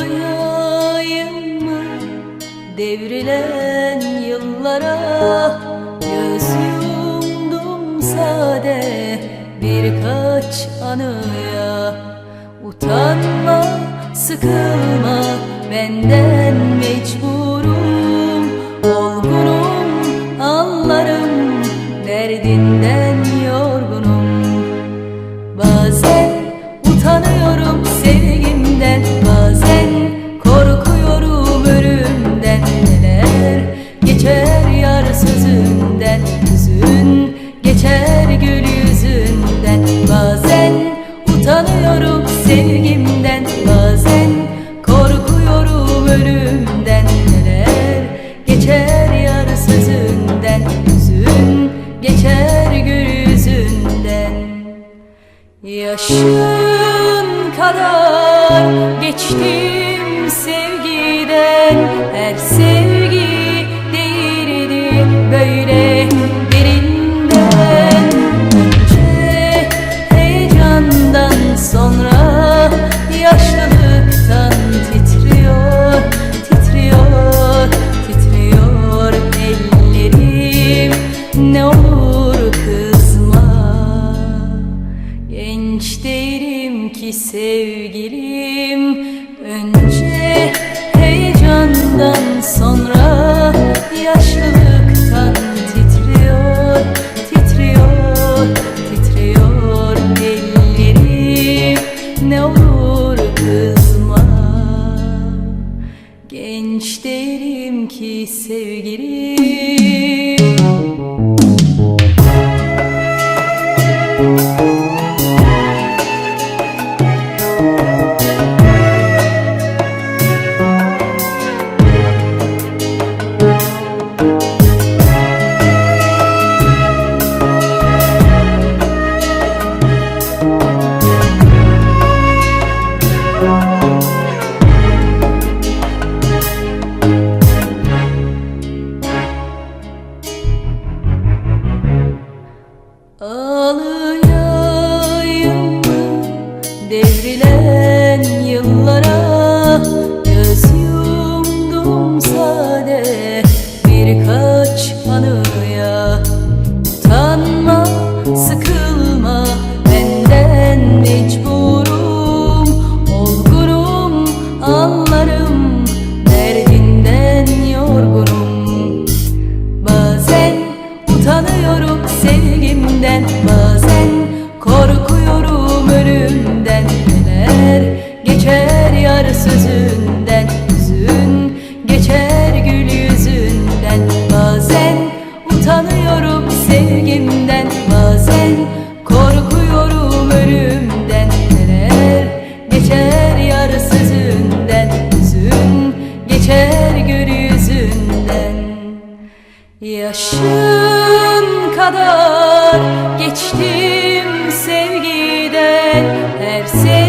Ağlayayım mı? Devrilen yıllara Göz yumdum sade birkaç anıya. Utanma, sıkılma benden mecburum Yaşın kadar geçtim sevgiden değilim ki sevgilim. Önce heyecandan sonra Yaşlılıktan titriyor, titriyor, titriyor ellerim. Ne olur kızma. Genç değilim ki sevgilim sözünden üzün Geçer gül yüzünden. Bazen utanıyorum sevgimden Bazen korkuyorum ölümden. Neler geçer yar sözünden üzün Geçer gül yüzünden. Yaşım kadar geçtim sevgiden Her sevgiden